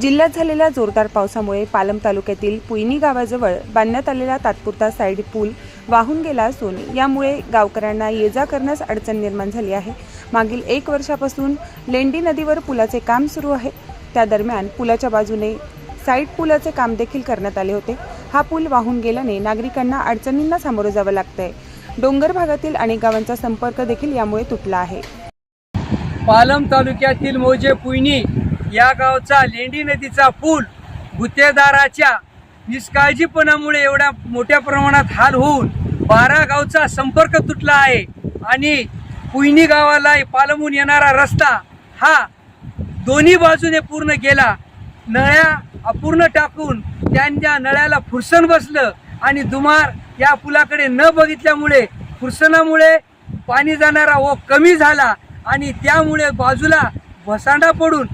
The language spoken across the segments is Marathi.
जिल्ह्यात झालेल्या जोरदार पावसामुळे पालम तालुक्यातील पुयनी गावाजवळ बांधण्यात आलेला तात्पुरता साईड पूल वाहून गेला असून यामुळे गावकऱ्यांना ये जा करण्यास अडचण निर्माण झाली आहे. मागील एक वर्षापासून लेंडी नदीवर पुलाचे काम सुरू आहे. त्या दरम्यान पुलाच्या बाजूने साईड पुलाचे काम देखील करण्यात आले होते. हा पूल वाहून गेल्याने नागरिकांना अडचणींना सामोरं जावं लागतंय. डोंगर भागातील अनेक गावांचा संपर्क देखील यामुळे तुटला आहे. पालम तालुक्यातील मोजे पुयनी या गावचा लेंडी नदीचा पूल गुत्तेदाराच्या निष्काळजीपणामुळे एवढ्या मोठ्या प्रमाणात हाल होऊन बारा गावचा संपर्क तुटला आहे आणि पुयनी गावाला पालमून येणारा रस्ता हा दोन्ही बाजूने पूर्ण गेला. नळ्या अपूर्ण टाकून त्यांच्या नळ्याला फुरसन बसलं आणि दुमार या पुलाकडे न बघितल्यामुळे फुरसनामुळे पाणी जाणारा ओघ कमी झाला आणि त्यामुळे बाजूला भसांडा पडून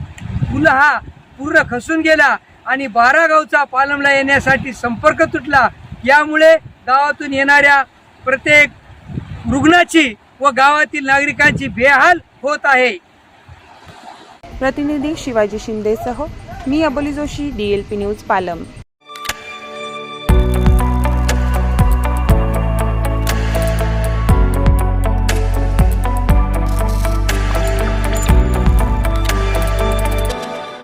पूल हा पूर्ण खसून गेला आणि बारा गावचा पालमला येण्यासाठी संपर्क तुटला. यामुळे गावातून येणाऱ्या प्रत्येक रुग्णाची व गावातील नागरिकांची बेहाल होत आहे. प्रतिनिधी शिवाजी शिंदेसह मी Aboli Joshi D L P news Palam.